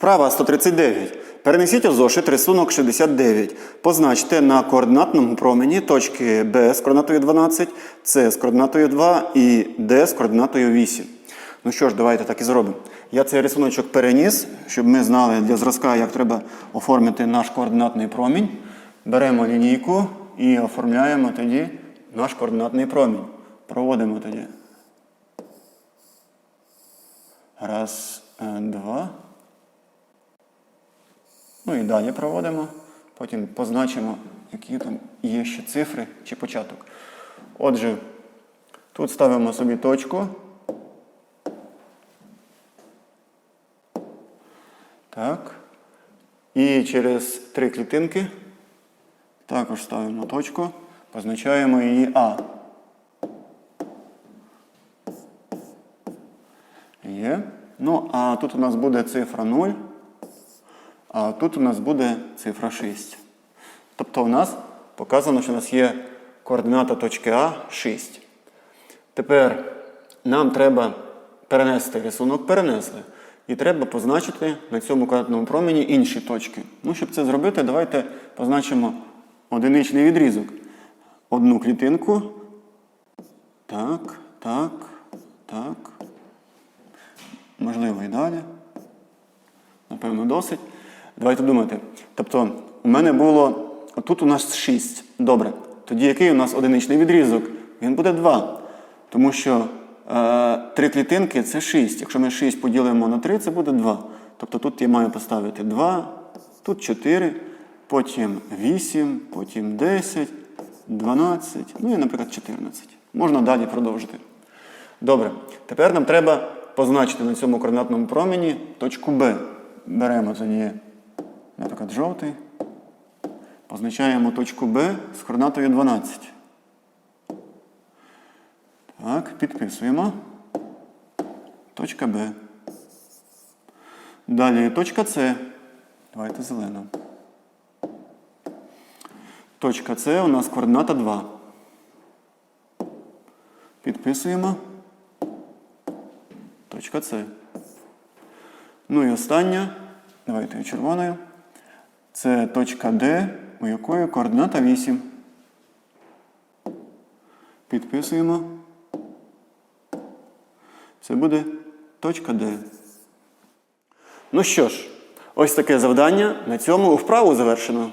Вправа 139. Перенесіть у зошит рисунок 69. Позначте на координатному промені точки B з координатою 12, С з координатою 2 і D з координатою 8. Ну що ж, давайте так і зробимо. Я цей рисуночок переніс, щоб ми знали для зразка, як треба оформити наш координатний промінь. Беремо лінійку і оформляємо тоді наш координатний промінь. Проводимо тоді. Раз, е, два. Ну і далі проводимо. Потім позначимо, які там є ще цифри чи початок. Отже, тут ставимо собі точку. Так. І через три клітинки також ставимо точку, позначаємо її А. Є. Ну, а тут у нас буде цифра 0, а тут у нас буде цифра 6. Тобто у нас показано, що у нас є координата точки А 6. Тепер нам треба перенести рисунок, перенесли. І треба позначити на цьому координатному промені інші точки. Ну, щоб це зробити, давайте позначимо одиничний відрізок. Одну клітинку. Так, так, так. Можливо, і далі. Напевно, досить. Давайте думати. Тобто, у мене було. Тут у нас 6. Добре. Тоді який у нас одиничний відрізок? Він буде 2. Тому що е, три клітинки це 6. Якщо ми 6 поділимо на 3, це буде 2. Тобто тут я маю поставити 2, тут 4, потім 8, потім 10, 12, ну і, наприклад, 14. Можна далі продовжити. Добре. Тепер нам треба позначити на цьому координатному промені точку Б. Беремо тоді, наприклад, жовтий. Позначаємо точку Б з координатою 12. Так, підписуємо. Точка Б. Далі точка С. Давайте зелено. Точка С у нас координата 2. Підписуємо. Точка С. Ну і остання. Давайте червоною. Це точка Д, у якої координата 8. Підписуємо. Це буде точка Д. Ну що ж, ось таке завдання. На цьому вправу завершено.